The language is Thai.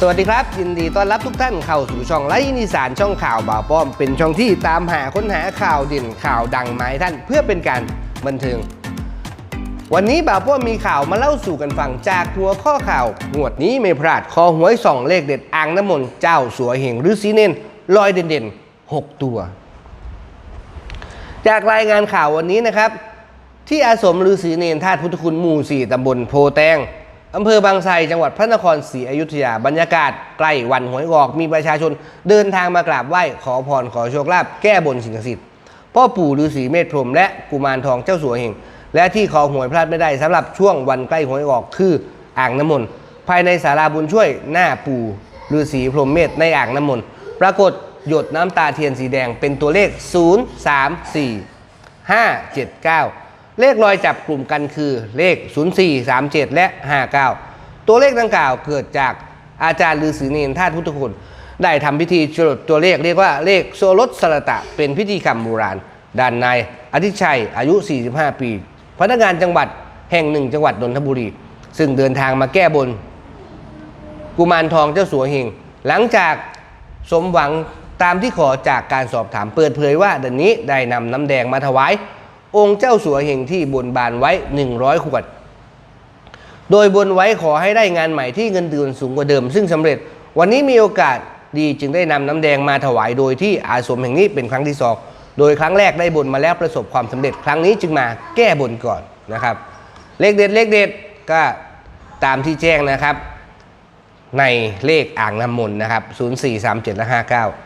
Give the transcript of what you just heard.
สวัสดีครับ ยินดีต้อนรับทุกท่านเข้าสู่ช่องไลฟ์นิสานช่องข่าวบ่าวป้อม เป็นช่องที่ตามหาค้นหาข่าวเด่นข่าวดังมาให้ท่านเพื่อเป็นการบันเทิง วันนี้บ่าวป้อมมีข่าวมาเล่าสู่กันฟังจากหัวข้อข่าวงวดนี้ไม่พลาดคอหวยสองเลขเด็ดอ่างน้ำมนต์เจ้าสัวเหงหรือสีเนนลอยเด่นๆ 6 ตัว จากรายงานข่าววันนี้นะครับ ที่อาสมฤาษีเนนธาตุพุทธคุณหมู่4ตำบลโพแตง อำเภอบางไทรจังหวัดพระนครศรีอยุธยาบรรยากาศใกล้วันหวยออกมีประชาชนเดินทางมากราบไหว้ขอพรขอโชคลาภแก้บนสิ่งศักดิ์สิทธิ์พ่อปู่ฤาษีเมธพรหมและกุมารทองเจ้าสัวเหงและที่ขอหวยพลาดไม่ได้สำหรับช่วงวันใกล้หวยออกคืออ่างน้ำมนต์ภายในศาลาบุญช่วยหน้าปู่ฤาษีพรหมเมธในอ่างน้ำมนต์ปรากฏหยดน้ำตาเทียนสีแดงเป็นตัวเลข 0 3 4 579 เลขรอยจับกลุ่มกันคือเลข 0437 และ 59 ตัวเลขดังกล่าวเกิดจากอาจารย์ฤาษีเนนธาตุพุทธคุณได้ทำพิธีจดตัวเลขเรียกว่าเลขโซลดสรตะ เป็นพิธีกรรมโบราณด้านในอธิชัยอายุ 45 ปี พนักงานจังหวัดแห่งหนึ่งจังหวัดนนทบุรี ซึ่งเดินทางมาแก้บน กุมารทองเจ้าสัวเหงหลังจากสมหวังตามที่ขอจากการสอบถามเปิดเผยว่าเดือนนี้ได้นำน้ำแดงมาถวาย องค์เจ้าสัวเหงที่บนบานไว้ 100 ขวด โดยบนไว้ขอให้ได้งานใหม่ที่เงินเดือนสูงกว่าเดิม ซึ่งสำเร็จ วันนี้มีโอกาสดีจึงได้นำน้ำแดงมาถวายโดยที่อาสมแห่งนี้เป็นครั้งที่สองโดยครั้งแรกได้บนมาแล้วประสบความสำเร็จ ครั้งนี้จึงมาแก้บนก่อนนะครับ เลขเด็ดเลขเด็ดก็ตามที่แจ้งนะครับ ในเลขอ่างน้ำมนต์นะครับ 0437และ59